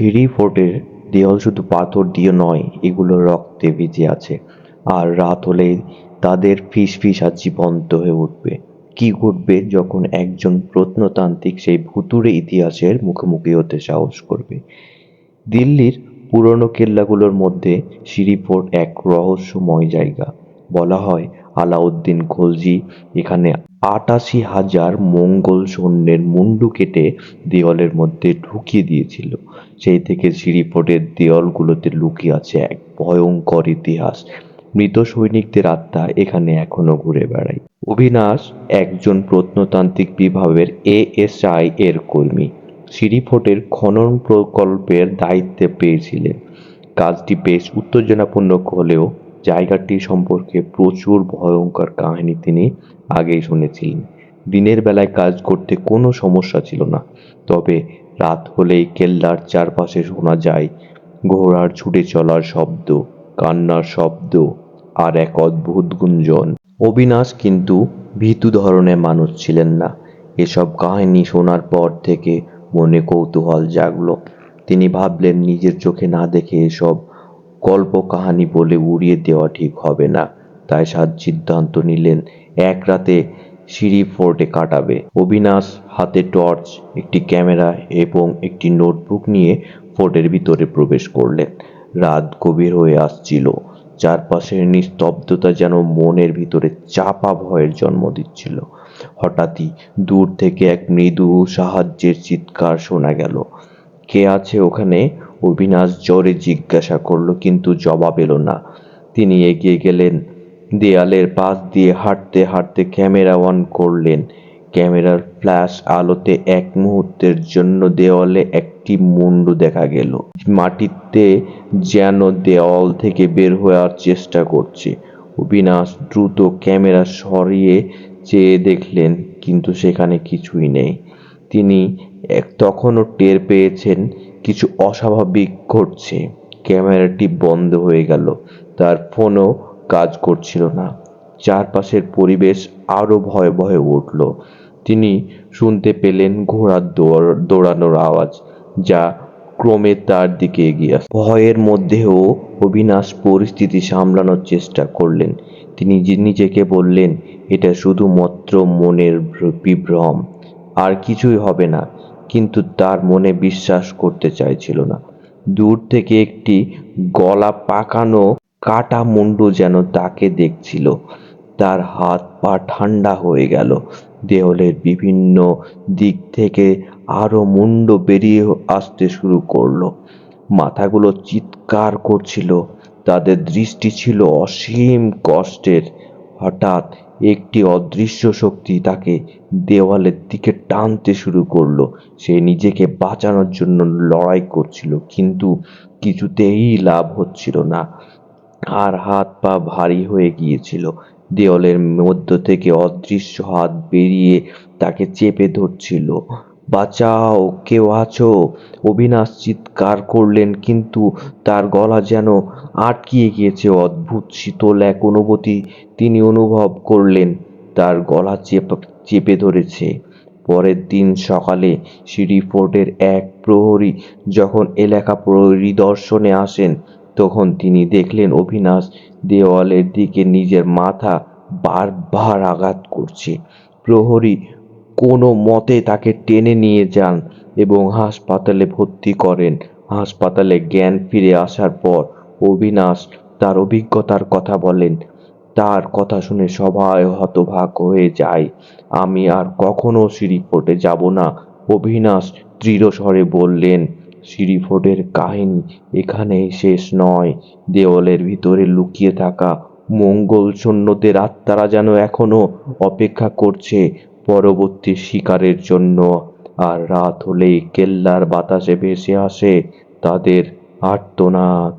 সিঁড়ি ফোর্টের দেওয়াল শুধু পাথর দিয়ে নয়, এগুলো রক্তে ভিজে আছে। আর রাত হলেই তাদের ফিস ফিশ আর জীবন্ত হয়ে উঠবে। কি ঘটবে যখন একজন প্রত্নতান্ত্রিক সেই ভুতুড়ে ইতিহাসের মুখোমুখি হতে সাহস করবে? দিল্লির পুরনো কেল্লাগুলোর মধ্যে সিঁড়ি ফোর্ট এক রহস্যময় জায়গা। বলা হয়, আলাউদ্দিন খলজি এখানে আটাশি হাজার মঙ্গল সৈন্যের মুন্ডু কেটে দেওয়ালের মধ্যে ঢুকিয়ে দিয়েছিল। সেই থেকে সিঁড়ি ফোর্টের দেওয়ালগুলোতে লুকিয়ে আছে এক ভয়ঙ্কর ইতিহাস। মৃত সৈনিকদের আত্মা এখানে এখনও ঘুরে বেড়ায়। অবিনাশ একজন প্রত্নতান্ত্রিক বিভাগের এএসআই এর কর্মী। সিঁড়ি খনন প্রকল্পের দায়িত্বে পেয়েছিলেন। কাজটি বেশ উত্তেজনাপূর্ণ হলেও জায়গাটি সম্পর্কে প্রচুর ভয়ঙ্কর কাহিনী তিনি আগেই শুনেছিলেন। দিনের বেলায় কাজ করতে কোনো সমস্যা ছিল না, তবে রাত হলেই কেল্লার চারপাশে শোনা যায় ঘোড়ার ছুটে চলার শব্দ, কান্নার শব্দ আর এক অদ্ভুত গুঞ্জন। অবিনাশ কিন্তু ভীতু ধরনের মানুষ ছিলেন না। এসব কাহিনী শোনার পর থেকে মনে কৌতূহল জাগলো। তিনি ভাবলেন নিজের চোখে না দেখে এসব গল্প কাহানি বলে উড়িয়ে দেওয়া ঠিক হবে না। তাই সাত সিদ্ধান্ত নিলেন, এক রাতে সিঁড়ি ফোর্টে কাটাবে। অবিনাশ হাতে টর্চ, একটি ক্যামেরা এবং একটি নোটবুক নিয়ে ফোর্টের ভিতরে প্রবেশ করলেন। রাত গভীর হয়ে আসছিল। চারপাশের নিস্তব্ধতা যেন মনের ভিতরে চাপা ভয়ের জন্ম দিচ্ছিল। হঠাৎই দূর থেকে এক মৃদু সাহায্যের চিৎকার শোনা গেল। কে আছে ওখানে? অবিনাশ জোরে জিজ্ঞাসা করল, কিন্তু জবাব এলো না। তিনি এগিয়ে গেলেন, দেয়ালের পাশ দিয়ে হাঁটতে হাঁটতে ক্যামেরা অন করলেন। ক্যামেরার ফ্ল্যাশ আলোতে এক মুহূর্তের জন্য দেওয়ালে একটি মুন্ডু দেখা গেল। মাটিতে যেন দেওয়াল থেকে বের হওয়ার চেষ্টা করছে। অবিনাশ দ্রুত ক্যামেরা সরিয়ে চেয়ে দেখলেন, কিন্তু সেখানে কিছুই নেই। তিনি তখনও টের পেয়েছেন কিছু অস্বাভাবিক ঘটছে। ক্যামেরাটি বন্ধ হয়ে গেল। তার ফোনও কাজ করছিল না। চারপাশের পরিবেশ আরও ভয়ে ভয়ে উঠল। তিনি শুনতে পেলেন ঘোড়ার দৌড়, দৌড়ানোর আওয়াজ, যা ক্রমে তার দিকে এগিয়ে আসে। ভয়ের মধ্যেও অবিনাশ পরিস্থিতি সামলানোর চেষ্টা করলেন। তিনি নিজেকে বললেন, এটা শুধুমাত্র মনের বিভ্রম। আর কিছুই হবে না, কিন্তু তার মনে বিশ্বাস করতে চাইছিল না। দূর থেকে একটি গলা পাকানো কাটা মুন্ডু যেন তাকে দেখছিল। তার হাত পা ঠান্ডা হয়ে গেল। দেওয়ালের বিভিন্ন দিক থেকে আরও মুন্ড বেরিয়ে আসতে শুরু করল। মাথাগুলো চিৎকার করছিল। তাদের দৃষ্টি ছিল অসীম কষ্টের। হঠাৎ একটি অদৃশ্য শক্তি তাকে দেওয়ালের দিকে টানতে শুরু করল। সে নিজেকে বাঁচানোর জন্য লড়াই করছিল, কিন্তু কিছুতেই লাভ হচ্ছিল না আর হাত পা ভারী হয়ে গিয়েছিল। দেওয়ালের মধ্য থেকে অদৃশ্য হাত বেরিয়ে তাকে চেপে ধরছিল। বাঁচাও, কেউ আছো? অবিনাশ চিৎকার করলেন, কিন্তু তার গলা যেন আটকিয়ে গিয়েছে। অদ্ভুত শীতল এক অনুভূতি তিনি অনুভব করলেন, তার গলা চেপে চেপে ধরেছে। পরের দিন সকালে সিঁড়ি ফোর্টের এক প্রহরী যখন এলাকা পরিদর্শনে আসেন, তখন তিনি দেখলেন অবিনাশ দেওয়ালের দিকে নিজের মাথা বারবার আঘাত করছে। প্রহরী কোনো মতে তাকে টেনে নিয়ে যান এবং হাসপাতালে ভর্তি করেন। হাসপাতালে জ্ঞান ফিরে আসার পর অবিনাশ তার অভিজ্ঞতার কথা বলেন। তার কথা শুনে সবাই হতভাগ হয়ে যায়। আমি আর কখনো সিঁড়ি ফোর্টে যাব না, অবিনাশ দৃঢ় স্বরে বললেন। সিঁড়ি ফোর্টের কাহিনী এখানেই শেষ নয়। দেওয়ালের ভিতরে লুকিয়ে থাকা মঙ্গল সৈন্যদের আত্মারা যেন এখনও অপেক্ষা করছে। পরবর্তী শিকারের জন্য। আর রাত হলেই কেল্লার বাতাসে ভেসে আসে তাদের আর্তনাদ।